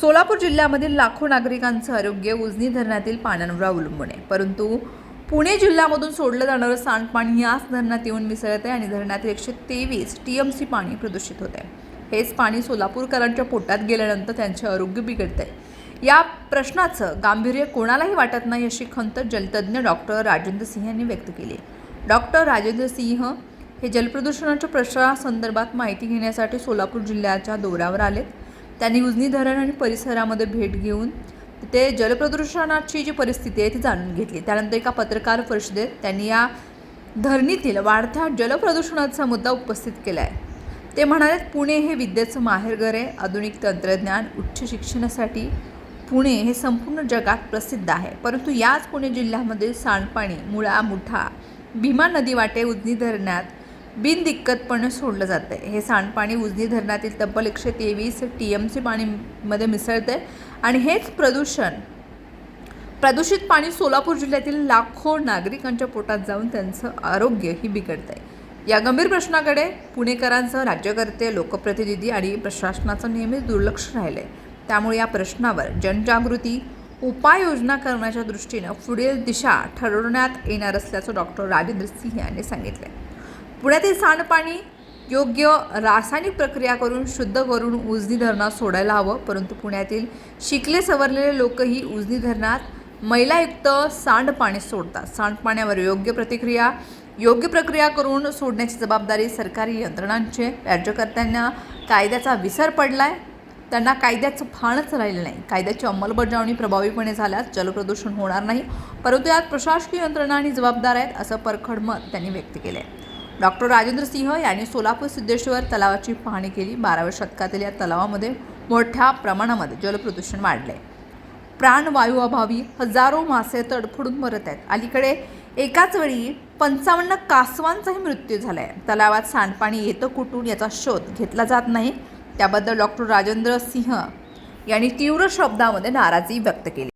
सोलापूर जिल्ह्यामधील लाखो नागरिकांचं आरोग्य उजनी धरणातील पाण्यावर अवलंबून आहे. परंतु पुणे जिल्ह्यामधून सोडलं जाणारं सांडपाणी याच धरणात येऊन मिसळत आहे आणि धरणातील एकशे तेवीस टी एम सी पाणी प्रदूषित होत आहे. हेच पाणी सोलापूरकरांच्या पोटात गेल्यानंतर त्यांचे आरोग्य बिघडत आहे. या प्रश्नाचं गांभीर्य कोणालाही वाटत नाही अशी खंत जलतज्ञ डॉक्टर राजेंद्र सिंह यांनी व्यक्त केली डॉक्टर राजेंद्र सिंह हे जलप्रदूषणाच्या प्रश्नासंदर्भात माहिती घेण्यासाठी सोलापूर जिल्ह्याच्या दौऱ्यावर आलेत. त्यांनी उजनी धरण आणि परिसरामध्ये भेट घेऊन तिथे जलप्रदूषणाची जी परिस्थिती आहे ती जाणून घेतली. त्यानंतर एका पत्रकार परिषदेत त्यांनी या धरणीतील वाढत्या जलप्रदूषणाचा मुद्दा उपस्थित केला आहे ते म्हणाले पुणे हे विद्येचं माहेरघर आहे. आधुनिक तंत्रज्ञान उच्च शिक्षणासाठी पुणे हे संपूर्ण जगात प्रसिद्ध आहे. परंतु याच पुणे जिल्ह्यामध्ये सांडपाणी मुळा मुठा भीमा नदी वाटे उजनी धरणात बिनदिक्कतपणे सोडलं जातं आहे हे सांडपाणी उजनी धरणातील तब्बल एकशे तेवीस टी एम सी पाणीमध्ये मिसळतं आहे आणि हेच प्रदूषण. प्रदूषित पाणी सोलापूर जिल्ह्यातील लाखो नागरिकांच्या पोटात जाऊन त्यांचं आरोग्यही बिघडत आहे या गंभीर प्रश्नाकडे पुणेकरांसह राज्यकर्ते लोकप्रतिनिधी आणि प्रशासनाचं नेहमीच दुर्लक्ष राहिलं आहे त्यामुळे या प्रश्नावर जनजागृती उपाययोजना करण्याच्या दृष्टीनं पुढील दिशा ठरवण्यात येणार असल्याचं डॉक्टर राजेंद्र सिंह यांनी सांगितलं पुण्यातील सांडपाणी योग्य रासायनिक प्रक्रिया करून शुद्ध करून उजनी धरणात सोडायला हवं परंतु पुण्यातील शिकले सवरलेले लोकही उजनी धरणात मैलायुक्त सांडपाणी सोडतात. सांडपाण्यावर योग्य प्रतिक्रिया योग्य प्रक्रिया करून सोडण्याची जबाबदारी सरकारी यंत्रणांचे राज्यकर्त्यांना कायद्याचा विसर पडलाय. त्यांना कायद्याचं फाणच राहिलं नाही. कायद्याची अंमलबजावणी प्रभावीपणे झाल्यास जलप्रदूषण होणार नाही परंतु यात प्रशासकीय यंत्रणा आणि जबाबदार आहेत असं परखड मत त्यांनी व्यक्त केलं आहे डॉक्टर राजेंद्र सिंह यांनी सोलापूर सिद्धेश्वर तलावाची पाहणी केली. बाराव्या शतकातील या तलावामध्ये मोठ्या प्रमाणामध्ये जलप्रदूषण वाढले. प्राणवायूअभावी हजारो मासे तडफडून मरत आहेत. अलीकडे एकाच वेळी पंचावन्न कासवांचाही मृत्यू झाला आहे तलावात सांडपाणी येतं कुठून याचा शोध घेतला जात नाही. त्याबद्दल डॉक्टर राजेंद्र सिंह यांनी तीव्र शब्दामध्ये नाराजी व्यक्त केली.